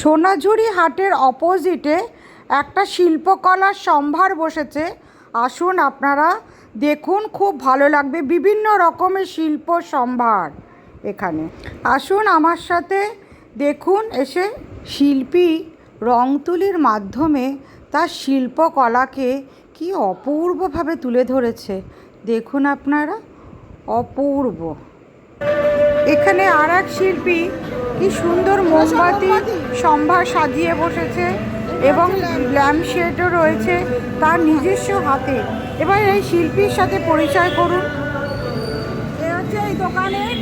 সোনাঝুরি হাটের অপোজিটে একটা শিল্পকলার সম্ভার বসেছে। আসুন আপনারা দেখুন, খুব ভালো লাগবে বিভিন্ন রকমের শিল্প সম্ভার এখানে। আসুন আমার সাথে দেখুন, এসে শিল্পী রং তুলির মাধ্যমে তার শিল্পকলাকে কি অপূর্বভাবে তুলে ধরেছে। দেখুন আপনারা, অপূর্ব। এখানে আর এক শিল্পী কি সুন্দর মোমবাতি সম্ভার সাজিয়ে বসেছে এবং ল্যাম্প শেডও রয়েছে তার নিজস্ব হাতে। এবার এই শিল্পীর সাথে পরিচয় করুন। এ হচ্ছে এই দোকানের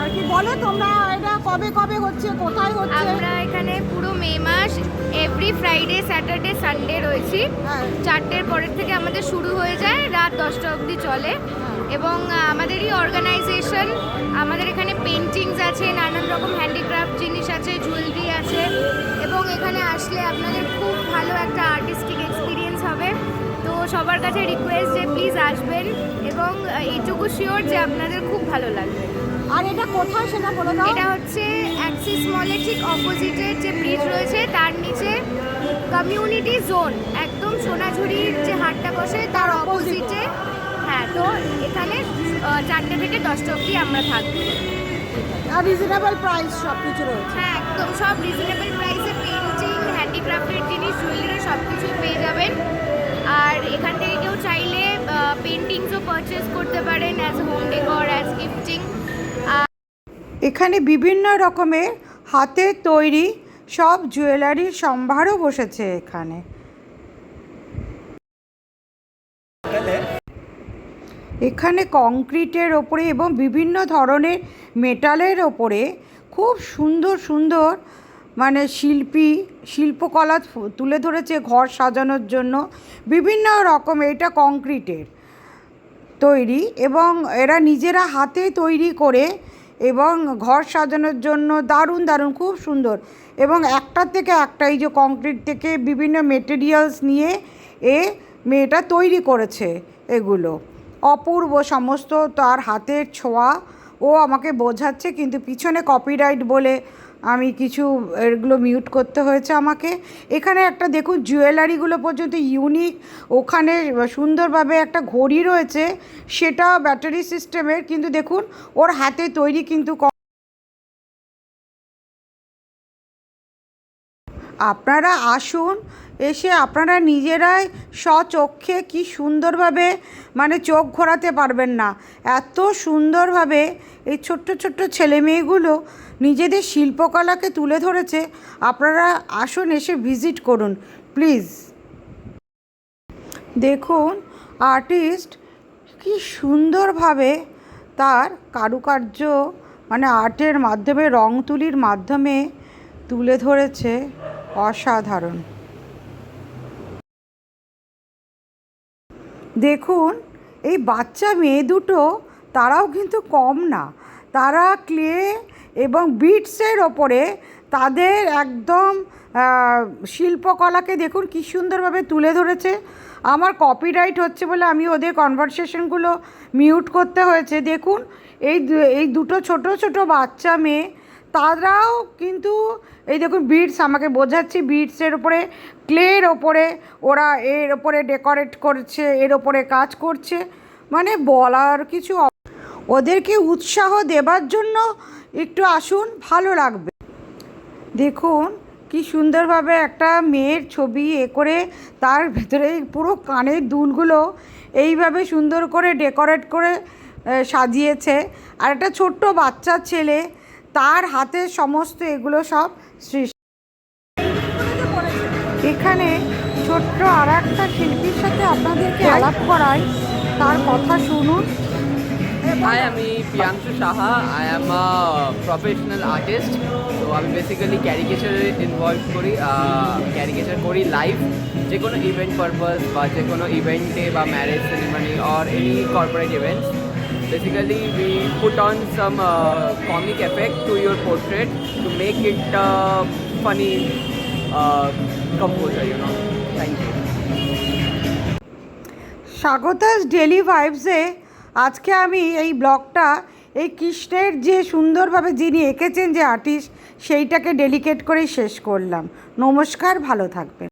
আর কি বলো তোমরা এটা কবে কবে হচ্ছে কোথায় হচ্ছে? আমরা এখানে পুরো মে মাস এভরি ফ্রাইডে স্যাটারডে সানডে রয়েছি। হ্যাঁ। চারটের পরের থেকে আমাদের শুরু হয়ে যায় রাত দশটা অবধি চলে। এবং আমাদেরই অর্গানাইজেশন আমাদের এখানে পেন্টিংস আছে নানান রকম হ্যান্ডিক্রাফট জিনিস আছে জুয়েলারি আছে এবং এখানে আসলে আপনাদের খুব ভালো একটা আর্টিস্টিক এক্সপিরিয়েন্স হবে। তো সবার কাছে রিকোয়েস্ট যে প্লিজ আসবেন এবং এইটুকু শিওর যে আপনাদের খুব ভালো লাগবে। আর এটা কোথায় সেটা বলে দাও। এটা হচ্ছে অ্যাক্সিস মলের ঠিক অপোজিটের যে ব্রিজ রয়েছে তার নিচে কমিউনিটি জোন একদম সোনাঝুরির যে হাটটা বসে তার অপোজিটে হ্যাঁ তো এখানে চারটে থেকে দশটা অবধি আমরা থাকব। আর রিজনেবল প্রাইস সব কিছু রয়েছে। হ্যাঁ একদম সব রিজনেবল প্রাইসে পেন্টিং হ্যান্ডিক্রাফটের জিনিস জুয়েলারি সব কিছুই পেয়ে যাবেন। আর এখান থেকে কেউ চাইলে পেন্টিংসও পারচেস করতে পারেন as home decor as gifting এখানে বিভিন্ন রকমের হাতের তৈরি সব জুয়েলারির সম্ভারও বসেছে এখানে। এখানে কংক্রিটের ওপরে এবং বিভিন্ন ধরনের মেটালের ওপরে খুব সুন্দর সুন্দর মানে শিল্পী, শিল্পকলা তুলে ধরেছে, ঘর সাজানোর জন্য বিভিন্ন রকম, এটা কংক্রিটের তৈরি এবং এরা নিজেরা হাতে তৈরি করে এবং ঘর সাজানোর জন্য দারুণ দারুণ, খুব সুন্দর এবং একটার থেকে একটা এই যে কংক্রিট থেকে বিভিন্ন মেটেরিয়ালস নিয়ে এ মেয়েটা তৈরি করেছে এগুলো। অপূর্ব সমস্ত তার হাতের ছোঁয়া। ও আমাকে বোঝাচ্ছে, কিন্তু পিছনে কপিরাইট বলে আমি কিছু এগুলো মিউট করতে হয়েছে আমাকে। এখানে একটা দেখুন জুয়েলারিগুলো পর্যন্ত ইউনিক ওখানে সুন্দরভাবে একটা ঘড়ি রয়েছে সেটা ব্যাটারি সিস্টেমের কিন্তু দেখুন, ওর হাতে তৈরি কিন্তু আপনারা আসুন, এসে আপনারা নিজেরাই স্বচক্ষে কি সুন্দরভাবে মানে চোখ ঘোরাতে পারবেন না। এত সুন্দরভাবে এই ছোট্ট ছোট্ট ছেলে মেয়েগুলো নিজেদের শিল্পকলাকে তুলে ধরেছে। আপনারা আসুন, এসে ভিজিট করুন, প্লিজ। দেখুন, আর্টিস্ট কি সুন্দরভাবে তার কারুকার্য মানে আর্টের মাধ্যমে, রং তুলির মাধ্যমে তুলে ধরেছে। অসাধারণ। দেখুন, এই বাচ্চা মেয়ে দুটো, তারাও কিন্তু কম না। তারা ক্লে এবং বিটসের ওপরে তাদের একদম শিল্পকলাকে দেখুন কী সুন্দরভাবে তুলে ধরেছে। আমার কপিরাইট হচ্ছে বলে আমি ওদের কনভারসেশনগুলো মিউট করতে হয়েছে। দেখুন, এই এই দুটো ছোট ছোট বাচ্চা মেয়ে তারাও কিন্তু, এই দেখুন বিটস আমাকে বোঝাচ্ছে বিটসের ওপরে ক্লের ওপরে ওরা এর ওপরে ডেকোরেট করছে, এর ওপরে কাজ করছে মানে বলার কিছু ওদেরকে উৎসাহ দেবার জন্য একটু আসুন, ভালো লাগবে। দেখুন কি সুন্দরভাবে একটা মেয়ের ছবি এ করে তার ভেতরে পুরো কানের দুলগুলো এইভাবে সুন্দর করে ডেকোরেট করে সাজিয়েছে। আর একটা ছোট্ট বাচ্চা ছেলে তার হাতে সমস্ত এগুলো সব সৃষ্টি। এখানে ছোট্ট আর একটা শিল্পীর সাথে আপনাদেরকে আলাপ করাই। তার কথা শুনুন। Hi, আমি Priyanshu Saha. I am a professional artist তো আমি বেসিক্যালি ক্যারিকেচারে ইনভলভ করি ক্যারিকেচার করি লাইভ যে কোনো ইভেন্ট পারপাস বা যে কোনো ইভেন্টে বা marriage ceremony or any corporate events basically we put on some comic effect to your portrait to make it funny composer you know thank you Swagata's daily ভাইবসে আজকে আমি এই ব্লগটা এই কৃষ্ণের যে সুন্দরভাবে যিনি এঁকেছেন যে আর্টিস্ট, সেইটাকে ডেলিকেট করেই শেষ করলাম। নমস্কার, ভালো থাকবেন।